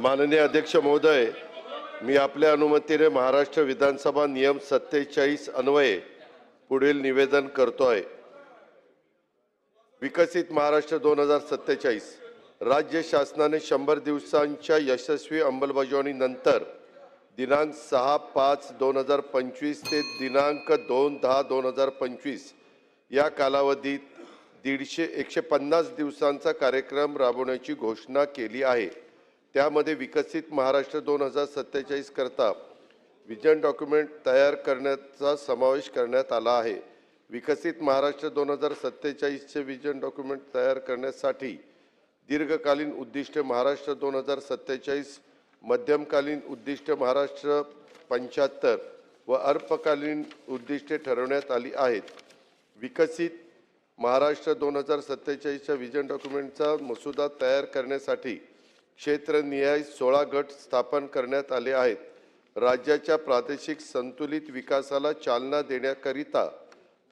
माननीय अध्यक्ष महोदय मी आपल्या अनुमतीने महाराष्ट्र विधानसभा नियम सत्तेचाळीस अन्वये पुढील निवेदन करतोय. विकसित महाराष्ट्र दोन हजार सत्तेचाळीस राज्य शासनाने शंभर दिवसांच्या यशस्वी अंमलबजावणीनंतर दिनांक सहा पाच दोन हजार पंचवीस ते दिनांक दोन दहा दोन हजार पंचवीस या कालावधीत दीडशे एकशे पन्नास दिवसांचा कार्यक्रम राबवण्याची घोषणा केली आहे. त्यामध्ये विकसित महाराष्ट्र दोन हजार सत्तेचाळीस करता विजन डॉक्युमेंट तयार करण्याचा समावेश करण्यात आला आहे. विकसित महाराष्ट्र दोन हजार सत्तेचाळीसचे विजन डॉक्युमेंट तयार करण्यासाठी दीर्घकालीन उद्दिष्टे महाराष्ट्र दोन हजार सत्तेचाळीस मध्यमकालीन उद्दिष्ट महाराष्ट्र पंच्याहत्तर व अल्पकालीन उद्दिष्टे ठरवण्यात आली आहेत. विकसित महाराष्ट्र दोन हजार सत्तेचाळीसच्या विजन डॉक्युमेंटचा मसुदा तयार करण्यासाठी क्षेत्रनिहाय सोळा गट स्थापन करण्यात आले आहेत. राज्याच्या प्रादेशिक संतुलित विकासाला चालना देण्याकरिता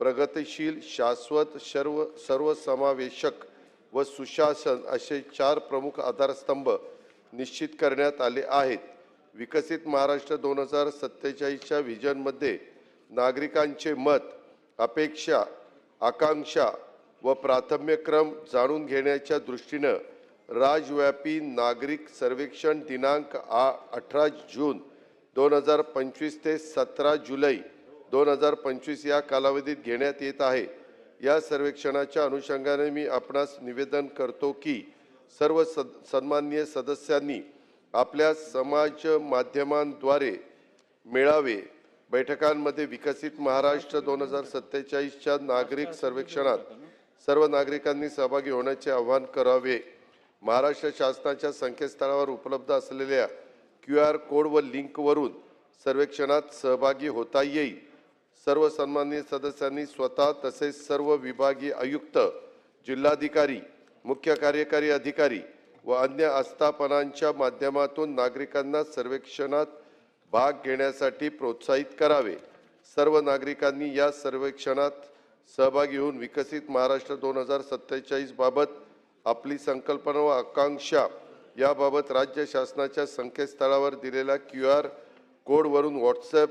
प्रगतिशील शाश्वत सर्व सर्वसमावेशक व सुशासन असे चार प्रमुख आधारस्तंभ निश्चित करण्यात आले आहेत. विकसित महाराष्ट्र दोन हजार सत्तेचाळीसच्या व्हिजनमध्ये नागरिकांचे मत अपेक्षा आकांक्षा व प्राथम्यक्रम जाणून घेण्याच्या दृष्टीनं राज्यव्यापी नागरिक सर्वेक्षण दिनांक आ अठरा जून दोन हजार पंचवीस ते सतरा जुलै दोन हजार पंचवीस या कालावधीत घेण्यात येत आहे. या सर्वेक्षणाच्या अनुषंगाने मी आपणास निवेदन करतो की सर्व सद सन्माननीय सदस्यांनी आपल्या समाज माध्यमांद्वारे मेळावे बैठकांमध्ये विकसित महाराष्ट्र दोन हजार सत्तेचाळीसच्या नागरिक सर्वेक्षणात सर्व नागरिकांनी सहभागी होण्याचे आवाहन करावे. महाराष्ट्र शासनाच्या संकेतस्थळावर उपलब्ध असलेल्या क्यू आर कोड व लिंकवरून सर्वेक्षणात सहभागी होता येईल. सर्व सन्माननीय सदस्यांनी स्वतः तसेच सर्व विभागीय आयुक्त जिल्हाधिकारी मुख्य कार्यकारी अधिकारी व अन्य आस्थापनांच्या माध्यमातून नागरिकांना सर्वेक्षणात भाग घेण्यासाठी प्रोत्साहित करावे. सर्व नागरिकांनी या सर्वेक्षणात सहभागी होऊन विकसित महाराष्ट्र दोन हजार सत्तेचाळीसबाबत आपली संकल्पना व आकांक्षा याबाबत राज्य शासनाच्या संकेतस्थळावर दिलेल्या क्यू आर कोडवरून व्हॉट्सॲप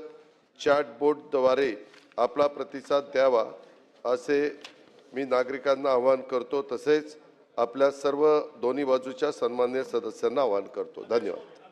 चॅटबोटद्वारे आपला प्रतिसाद द्यावा असे मी नागरिकांना आवाहन करतो. तसेच आपल्या सर्व दोन्ही बाजूच्या सन्मान्य सदस्यांना आवाहन करतो. धन्यवाद.